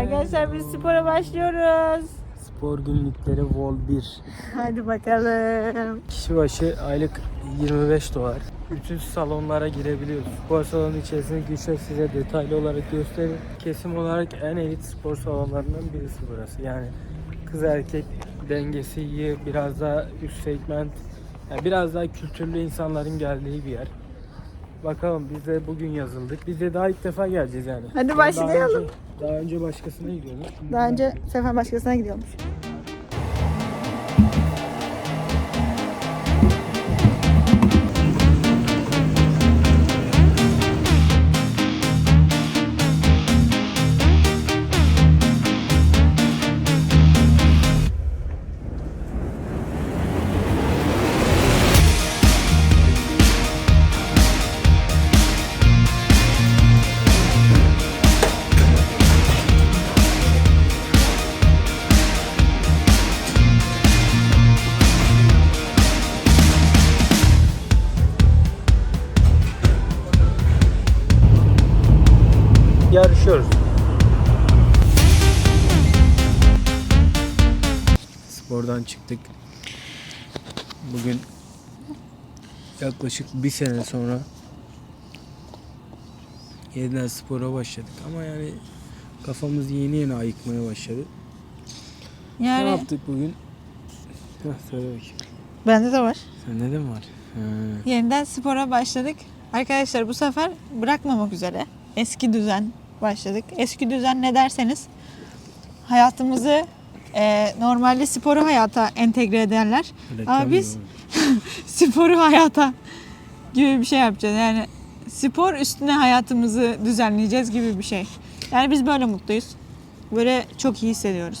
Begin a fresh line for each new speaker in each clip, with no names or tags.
Arkadaşlar biz spora başlıyoruz.
Spor günlükleri Vol 1.
Hadi bakalım.
Kişi başı aylık 25 dolar. Bütün salonlara girebiliyoruz. Spor salonu içerisinde Gülşah size detaylı olarak gösterir. Kesim olarak en elit spor salonlarından birisi burası. Yani kız erkek dengesi iyi, biraz daha üst segment, yani biraz daha kültürlü insanların geldiği bir yer. Bakalım biz de bugün yazıldık. Biz de daha ilk defa geleceğiz yani.
Hadi
Daha
başlayalım.
önce, daha önce başkasına gidiyorduk.
Daha önce Sefer başkasına gidiyormuş.
Spordan çıktık. Bugün yaklaşık bir sene sonra yeniden spora başladık ama yani kafamız yeni yeni ayıkmaya başladı. Ne
Yani
yaptık bugün? Heh, söyle bakayım.
bende de var.
Sende de mi var? Ha.
Yeniden spora başladık. Arkadaşlar bu sefer bırakmamak üzere eski düzen başladık. Eski düzen ne derseniz hayatımızı e, normalde sporu hayata entegre ederler. Ama biz sporu hayata gibi bir şey yapacağız. Yani spor üstüne hayatımızı düzenleyeceğiz gibi bir şey. Yani biz böyle mutluyuz. Böyle çok iyi hissediyoruz.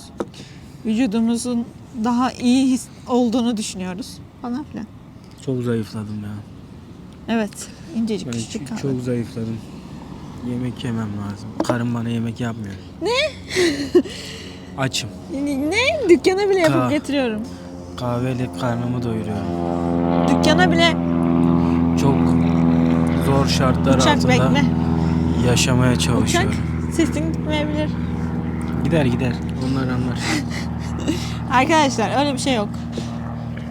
Vücudumuzun daha iyi his- olduğunu düşünüyoruz falan filan.
çok zayıfladım ya.
Evet. incecik
Ben
küçük kaldı.
çok zayıfladım. Yemek yemem lazım. Karım bana yemek yapmıyor.
Ne?
Açım.
Ne? Dükkana bile yapıp
Ka-
getiriyorum.
Kahveyle karnımı doyuruyorum.
Dükkana bile
Çok zor şartlar
uçak
altında
bekle.
yaşamaya
Uçak
çalışıyorum.
sesin gitmeyebilir.
Gider gider. Onlar anlar.
Arkadaşlar öyle bir şey yok.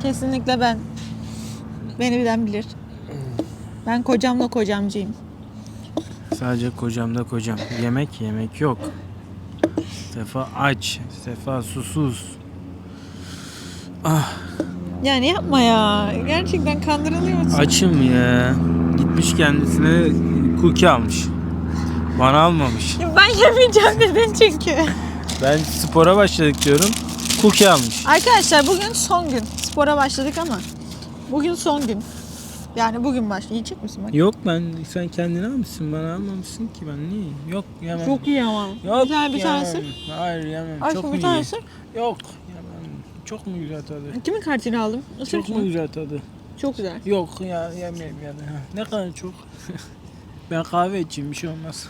Kesinlikle ben. Beni bilen bilir. Ben kocamla kocamcıyım.
Sadece kocamda kocam. Yemek yemek yok. Sefa aç. Sefa susuz. Ah
Yani yapma ya. Gerçekten kandırılıyorsun.
açım ya. Gitmiş kendisine cookie almış. Bana almamış.
Ben yemeyeceğim dedin çünkü.
Ben spora başladık diyorum. Cookie almış.
Arkadaşlar bugün son gün. Spora başladık ama. Bugün son gün. Yani bugün baş. Yiyecek misin bak?
Yok ben sen kendine almışsın bana almamışsın ki ben niye? Yok yemem.
Çok iyi ama.
Yok
bir tane bir
yemem.
tanesi.
Hayır yemem.
Aşkım
Çok
bir
mu
tanesi.
iyi? Yok yemem. Çok mu güzel tadı?
Kimin kartını aldım?
Çok
Isırık
mu
mı?
güzel tadı?
Çok güzel.
Yok ya yemeyeyim yani. Ha, Ne kadar çok? ben kahve içeyim bir şey olmaz.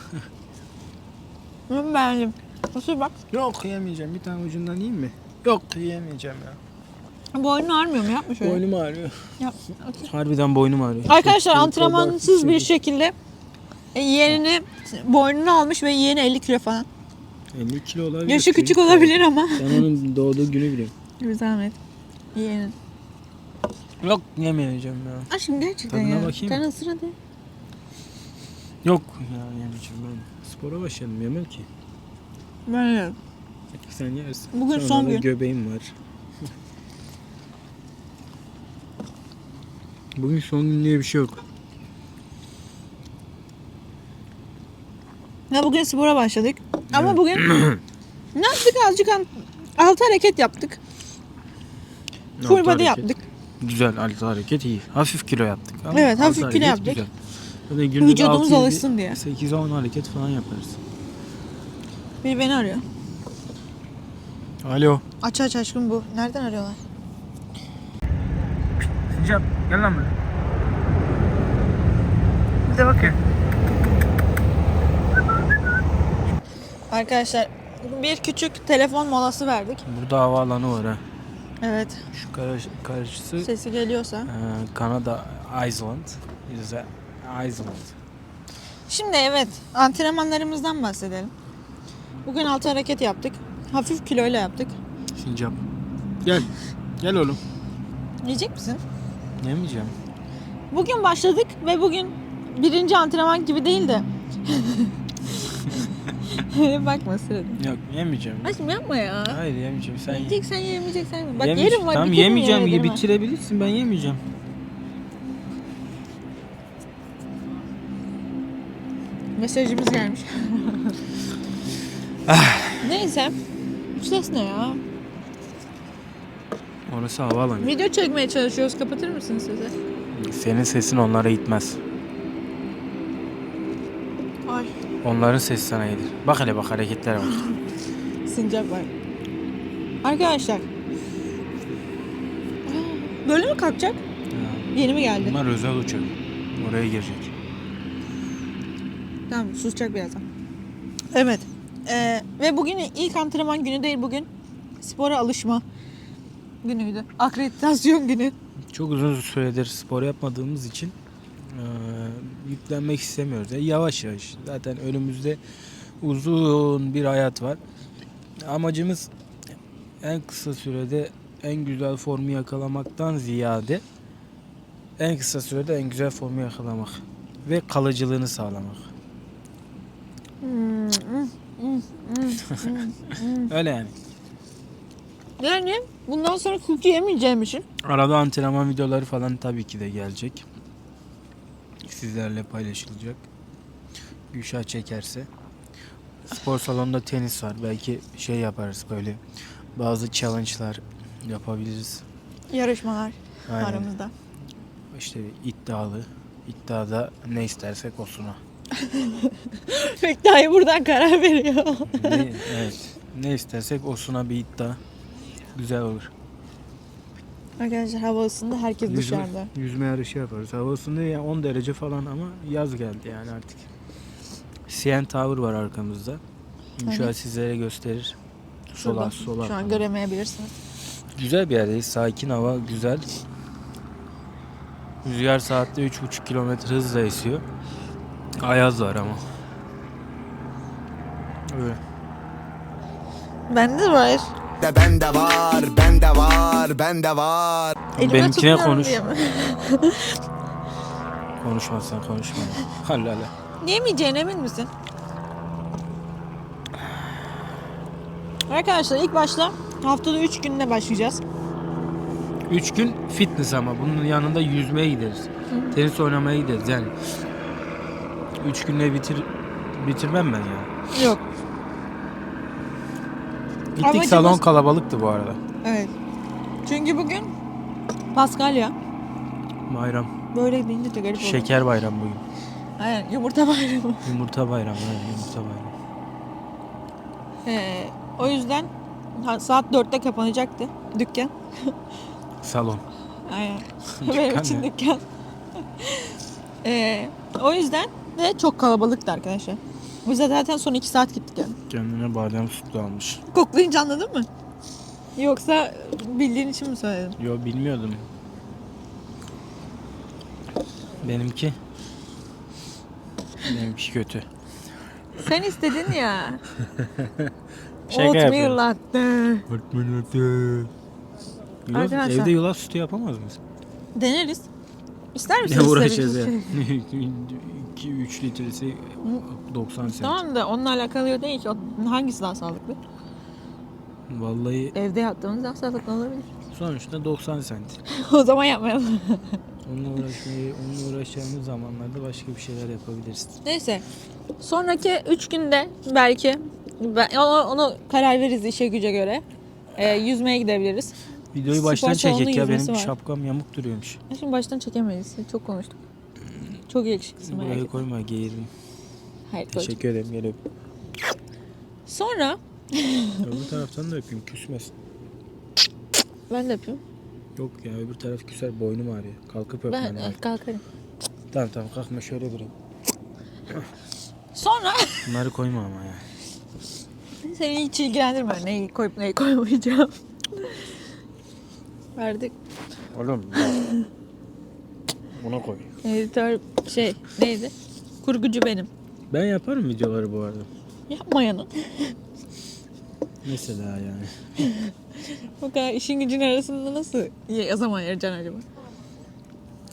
Ben beğendim. Isır bak.
Yok yemeyeceğim. Bir tane ucundan yiyeyim mi? Yok yemeyeceğim ya.
Boynun ağrımıyor mu? Yapma şöyle.
Boynum ağrıyor.
Yap. Okey.
Harbiden boynum ağrıyor.
Arkadaşlar
Çok- çok
antrenmansız bir
abartı
şekilde e, yeğenini boynunu almış ve yeğeni 50 kilo falan.
50 kilo olabilir.
Yaşı küçük olabilir ama.
Ben onun doğduğu günü biliyorum.
Bir zahmet. Yeğenin.
Yok yemeyeceğim ya.
Aşkım gerçekten
Tadına
ya.
bakayım.
Sen ısır hadi.
Yok ya yemeyeceğim ben. Spora başladım yemem ki.
Ben yerim.
Sen yersin.
Bugün
Sonra
son gün.
göbeğim var. Bugün son gün diye bir şey yok.
Ya bugün spora başladık. Ama bugün ne yaptık azıcık altı hareket yaptık. Full body
hareket.
yaptık.
Güzel altı hareket iyi. Hafif kilo yaptık. Ama
Evet, hafif kilo
hareket
yaptık.
Güzel. Böyle
Vücudumuz
6-7,
alışsın diye.
8-10 hareket falan yaparız.
Biri beni arıyor.
Alo.
Aç aç aşkım bu. Nereden arıyorlar?
Sincap gel lan buraya.
Bize bakın. Arkadaşlar bir küçük telefon molası verdik.
Burada havaalanı var ha.
Evet.
Şu karşı, karşısı
Sesi geliyorsa.
e, Kanada Island. Is a Island.
Şimdi evet antrenmanlarımızdan bahsedelim. Bugün altı hareket yaptık. Hafif kiloyla yaptık.
Sincap. Gel. Gel oğlum.
Yiyecek misin?
Yemeyeceğim.
Bugün başladık ve bugün birinci antrenman gibi değil de. Bakma sırada.
Yok yemeyeceğim.
Aşkım yapma ya.
Hayır yemeyeceğim. Sen ye.
Yiyeceksen yemeyeceksen mi? Bak
Yemeyeceğim.
yerim var.
Tamam yemeyeceğim. Ye,
ha?
bitirebilirsin. Ben yemeyeceğim.
Mesajımız gelmiş. Neyse. Bu ses ne ya?
Orası havaalanı.
Video çekmeye çalışıyoruz. Kapatır mısınız sesi?
Senin sesin onlara gitmez.
Ay.
Onların sesi sana gelir. Bak hele bak hareketlere bak.
Sincap var. Arkadaşlar. Böyle mi kalkacak? Yeni mi geldi?
Bunlar özel uçak. Oraya girecek.
Tamam susacak birazdan. Evet. Ee, ve bugün ilk antrenman günü değil bugün. Spora alışma günüydü. Akreditasyon günü.
Çok uzun süredir spor yapmadığımız için eee, yüklenmek istemiyoruz. Yani yavaş yavaş. Zaten önümüzde uzun bir hayat var. Amacımız en kısa sürede en güzel formu yakalamaktan ziyade en kısa sürede en güzel formu yakalamak ve kalıcılığını sağlamak. Öyle yani.
Yani bundan sonra cookie yemeyeceğim için.
Arada antrenman videoları falan tabii ki de gelecek. Sizlerle paylaşılacak. Gülşah çekerse. Spor salonunda tenis var. Belki şey yaparız böyle. Bazı challenge'lar yapabiliriz.
Yarışmalar
Aynen.
aramızda.
İşte iddialı. İddiada ne istersek osuna.
Fekta'yı buradan karar veriyor.
Ne, evet. Ne istersek osuna bir iddia. Güzel olur.
Arkadaşlar hava ısındı. Herkes
Yüzme,
dışarıda.
yüzme yarışı yaparız. Hava ısındı ya 10 derece falan ama yaz geldi yani artık. CN Tower var arkamızda. Şu an
Hani?
sizlere gösterir. Sola
Şurada.
sola.
Şu an
falan.
göremeyebilirsiniz.
Güzel bir yerdeyiz. Sakin hava güzel. Rüzgar saatte 3,5 kilometre hızla esiyor. Ayaz var ama. Öyle.
Bende var.
De bende var, bende var, bende var.
Elime
Benimkine
tutmuyorum
konuş.
diye mi?
Konuşmazsan konuşma. Allah Allah.
Yemeyeceğine emin misin? Arkadaşlar ilk başta haftada 3 günde başlayacağız.
3 gün fitness ama bunun yanında yüzmeye gideriz. Tenis oynamaya gideriz yani. 3 günde bitir bitirmem ben ya.
Yok.
Gittik
Amacımız-
salon kalabalıktı bu arada.
Evet. Çünkü bugün Paskalya.
Bayram.
Böyle deyince de garip oldu.
Şeker bayram bugün.
Aynen yumurta bayramı.
Yumurta bayramı. Evet, yumurta bayramı.
Ee, o yüzden ha- saat 4'te kapanacaktı dükkan.
Salon.
Aynen.
Dükkan
Benim için
ne?
dükkan. Ee, o yüzden de çok kalabalıktı arkadaşlar. Biz de zaten son 2 saat gittik yani.
Kendine badem sütü almış.
Koklayınca anladın mı? Yoksa bildiğin için mi söyledin?
Yo bilmiyordum. Benimki Benimki kötü.
Sen istedin ya.
Şaka
Oatmeal
yapıyorum.
latte.
Yulaf,
Arkadaşlar.
evde yulaf sütü yapamaz mısın?
Deneriz. İster
Ne
misiniz?
uğraşacağız ya?
Tabii ki.
2-3 litresi 90 sent.
Tamam da onunla alakalı değil ki. Hangisi daha sağlıklı?
Vallahi
Evde yaptığımız daha sağlıklı olabilir.
sonuçta 90 sent.
o zaman yapmayalım.
Onunla uğraşmayı, onunla uğraşacağımız zamanlarda başka bir şeyler yapabiliriz.
Neyse. Sonraki 3 günde belki ben, onu, onu karar veririz işe güce göre. Ee, yüzmeye gidebiliriz.
Videoyu
Spor
baştan
salonu
çekek ya
yüzmesi
benim
var.
şapkam yamuk duruyormuş.
Şimdi baştan çekemeyiz. Çok konuştuk. Çok yakışıklısın merak
Buraya
etme.
koyma geğirdim.
Hayır koy.
Teşekkür ederim gel öp.
Sonra
Öbür taraftan da öpeyim küsmesin.
ben de yapayım.
Yok ya öbür taraf küser boynum ağrıyor. Kalkıp öpmen
Ben
lazım.
e, kalkarım.
Tamam tamam kalkma şöyle durayım.
Sonra
Bunları koyma ama ya.
seni hiç ilgilendirmiyor. Neyi koyup neyi koymayacağım. Verdik.
Oğlum Buna koy.
Editör şey neydi? Kurgucu benim.
Ben yaparım videoları bu arada.
Yapmayanın.
Mesela yani.
O kadar işin gücün arasında nasıl ya- zaman ayıracaksın acaba?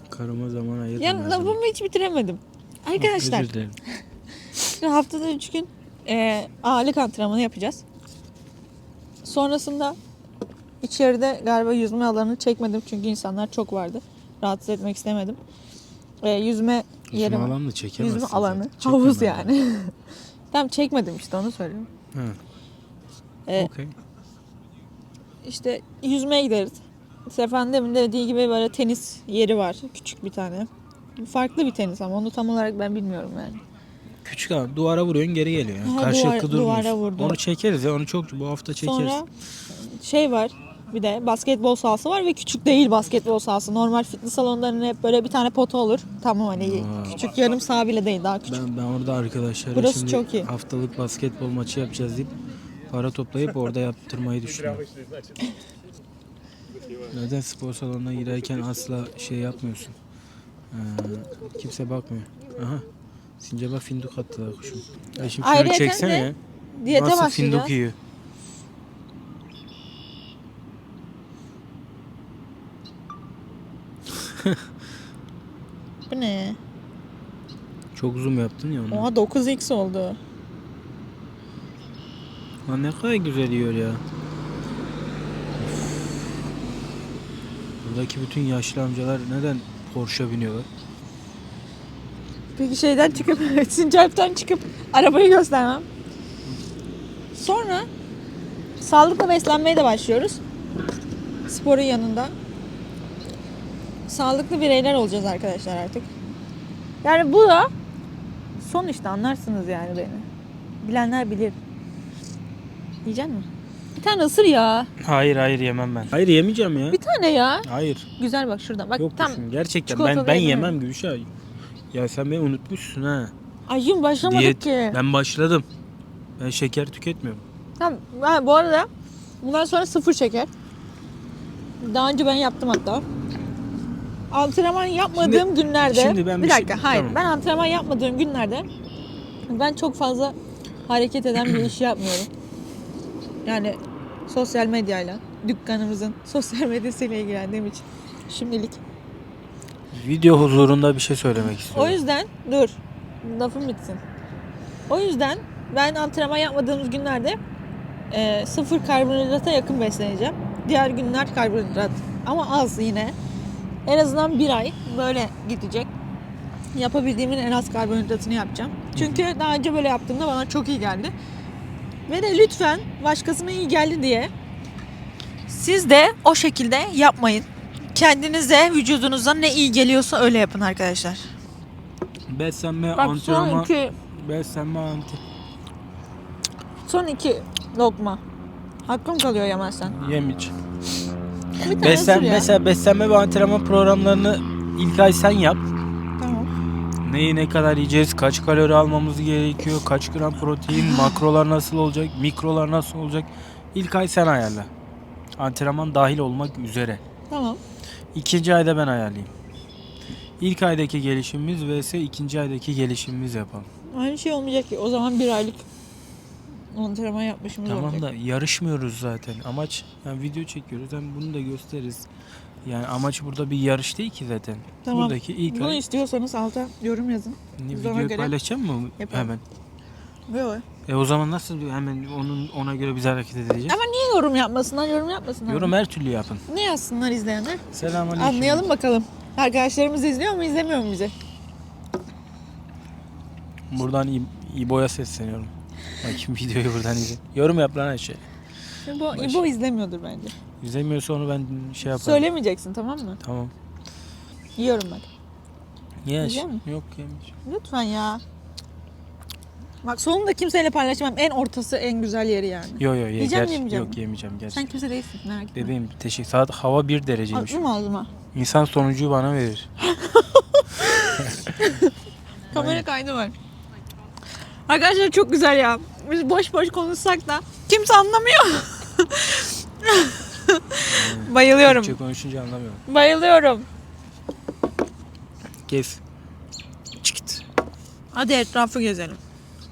Karıma zaman ayırdım. Zaman.
lafımı hiç bitiremedim. Arkadaşlar
Özür dilerim.
Şimdi haftada 3 gün e, ağırlık antrenmanı yapacağız. Sonrasında içeride galiba yüzme alanı çekmedim çünkü insanlar çok vardı. Rahatsız etmek istemedim. E, yüzme yeri
Yüzme
var.
alanını çekemezsin.
Yüzme
zaten.
alanı.
Çekemem
Havuz yani. Tam çekmedim işte onu söylüyorum.
Ha.
E,
Okey.
işte yüzmeye gideriz. Sefen demin de dediği gibi böyle tenis yeri var. Küçük bir tane. Farklı bir tenis ama onu tam olarak ben bilmiyorum yani.
Küçük abi duvara vuruyorsun geri geliyor. Yani.
Ha,
Karşılıklı
duvar-
durmuyorsun.
duvara vurdu.
Onu çekeriz ya onu çok bu hafta çekeriz.
Sonra şey var bir de basketbol sahası var ve küçük değil basketbol sahası. Normal fitness salonlarının hep böyle bir tane pota olur. Tamam hani
Aa.
küçük yarım saha bile değil daha küçük.
Ben, ben orada arkadaşlara
Burası
şimdi
çok iyi.
haftalık basketbol maçı yapacağız deyip para toplayıp orada yaptırmayı düşünüyorum. Neden spor salonuna girerken asla şey yapmıyorsun? Ee, kimse bakmıyor. Aha. Sincaba fındık attılar kuşum. Ya şimdi şunu
Ayrıyeten
çeksene
de
ya.
Diyete
Nasıl
başlayacağız.
fındık yiyor?
Bu ne?
Çok zoom yaptın ya onu.
Oha 9x oldu.
Lan ne kadar güzel yiyor ya. Buradaki bütün yaşlı amcalar neden Porsche biniyorlar?
Peki şeyden çıkıp Sincap'tan çıkıp arabayı göstermem. Sonra sağlıklı beslenmeye de başlıyoruz. Sporun yanında. Sağlıklı bireyler olacağız arkadaşlar artık. Yani bu da son işte anlarsınız yani beni. Bilenler bilir. Yiyecek misin? Bir tane ısır ya.
Hayır hayır yemem ben. Hayır yemeyeceğim ya.
Bir tane ya.
Hayır.
Güzel bak şuradan. Bak
Yok
tam.
kuşum, gerçekten ben ben
yemem.
yemem Gülşah. Ya sen beni unutmuşsun ha.
Ayım başlamadık
Diyet.
ki.
Ben başladım. Ben şeker tüketmiyorum.
Tamam. Ha, bu arada bundan sonra sıfır şeker. Daha önce ben yaptım hatta. Antrenman yapmadığım günlerde
şimdi ben
bir
bir şey-
dakika hayır
tamam.
ben antrenman yapmadığım günlerde ben çok fazla hareket eden bir iş yapmıyorum. Yani sosyal medyayla dükkanımızın sosyal medyasıyla ilgilendiğim için şimdilik.
Video huzurunda bir şey söylemek
O
istiyorum.
yüzden dur lafım bitsin. O yüzden ben antrenman yapmadığımız günlerde e, sıfır karbonhidrata yakın besleneceğim. Diğer günler karbonhidrat ama az yine. En azından bir ay böyle gidecek. Yapabildiğimin en az karbonhidratını yapacağım. Çünkü daha önce böyle yaptığımda bana çok iyi geldi. Ve de lütfen başkasına iyi geldi diye siz de o şekilde yapmayın. Kendinize, vücudunuza ne iyi geliyorsa öyle yapın arkadaşlar.
Beslenme,
Bak son
antrenman,
iki,
beslenme, anti.
son iki lokma. Hakkım kalıyor yemezsen.
Yemeyeceğim.
Bir tane
Beslen,
ya.
mesela beslenme ve antrenman programlarını ilk ay sen yap.
Tamam.
Neyi ne kadar yiyeceğiz, kaç kalori almamız gerekiyor, kaç gram protein, makrolar nasıl olacak, mikrolar nasıl olacak. İlk ay sen ayarla. Antrenman dahil olmak üzere.
Tamam.
İkinci ayda ben ayarlayayım. İlk aydaki gelişimimiz vs ikinci aydaki gelişimimiz yapalım.
Aynı şey olmayacak ki. O zaman bir aylık antrenman yapmışımız
Tamam
olacak.
da yarışmıyoruz zaten. Amaç yani video çekiyoruz hem bunu da gösteririz. Yani amaç burada bir yarış değil ki zaten.
Tamam.
Buradaki ilk
Bunu
ay
istiyorsanız alta yorum yazın.
Ne,
biz
videoyu
göre
paylaşacak mı
yapalım.
hemen?
Yok.
E o zaman nasıl hemen onun ona göre biz hareket edeceğiz?
Ama niye yorum yapmasınlar? Yorum yapmasınlar.
Yorum her türlü yapın.
Ne yazsınlar izleyenler?
Selamünaleyküm.
Anlayalım bakalım. Arkadaşlarımız izliyor mu izlemiyor mu bizi?
Buradan İbo'ya sesleniyorum. Bakayım videoyu buradan izle. Yorum yap lan Ayşe.
İbo,
Baş-
İbo izlemiyordur bence.
İzlemiyorsa onu ben şey yaparım.
Söylemeyeceksin tamam mı?
Tamam.
Yiyorum bak.
Ye
Yiyecek
Ayşe.
misin?
Yok yemeyeceğim.
Lütfen ya. Bak sonunu da kimseyle paylaşmam. En ortası en güzel yeri yani.
Yo yo ye.
Yiyeceğim
ger-
yemeyeceğim
Yok
mi?
yemeyeceğim
Sen
gerçekten.
kimse değilsin merak etme.
Bebeğim teşekkür. Saat hava bir dereceymiş.
Ağzıma ağzıma.
İnsan sonucu bana verir.
Kamera kaydı var. Arkadaşlar çok güzel ya. Biz boş boş konuşsak da kimse anlamıyor. Bayılıyorum.
Türkçe konuşunca anlamıyorum.
Bayılıyorum.
Gez. Çıkıt.
Hadi etrafı gezelim.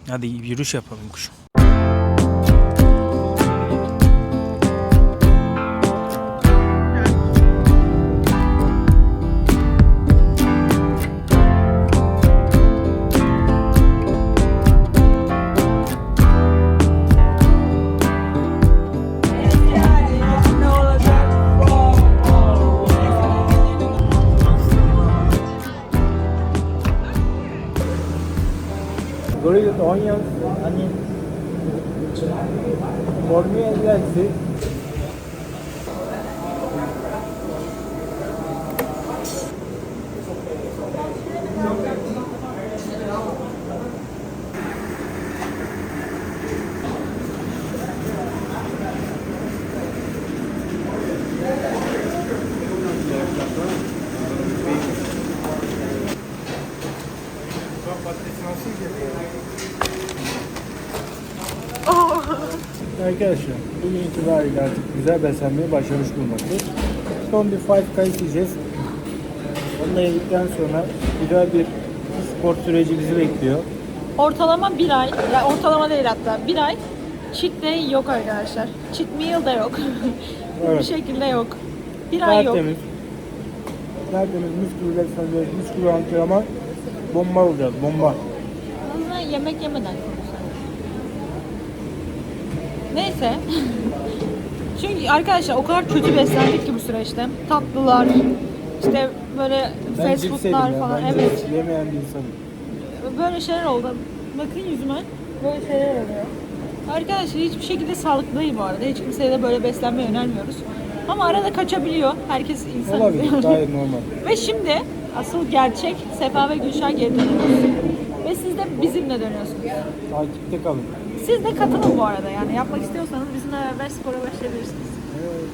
Hadi yürüyüş yapalım kuşum. Por ello, los años, años, por mí es la bugün itibariyle artık güzel beslenmeye başlamış bulmaktayız. Son bir Five Guys yiyeceğiz. Onu da yedikten sonra güzel bir spor süreci bizi bekliyor.
Ortalama bir ay, ya ortalama değil hatta bir ay cheat day yok arkadaşlar. Cheat meal da yok. Bir
Evet.
şekilde yok. Bir ay yok.
Tertemiz. Tertemiz besleniyoruz. Mis gibi antrenman. Bomba olacağız. Bomba.
Aslında yemek yemeden konuşsak. Neyse. Çünkü arkadaşlar o kadar kötü beslendik ki bu süreçte. Tatlılar, işte böyle
Ben
fast
cips
foodlar
ya.
falan.
Ben
Evet.
cips yemeyen bir insanım.
Böyle şeyler oldu. Bakın yüzüme. Böyle şeyler oluyor. Arkadaşlar hiçbir şekilde sağlıklı değil bu arada. Hiç kimseye de böyle beslenmeyi önermiyoruz. Ama arada kaçabiliyor. Herkes insan.
Olabilir. Gayet normal.
Ve şimdi asıl gerçek Sefa ve Gülşah geri dönüyoruz. Ve siz de bizimle dönüyorsunuz.
Takipte kalın.
Siz de katılın bu arada yani yapmak istiyorsanız bizimle beraber spora başlayabilirsiniz.
Evet.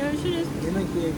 Görüşürüz.
Yemek yiyelim.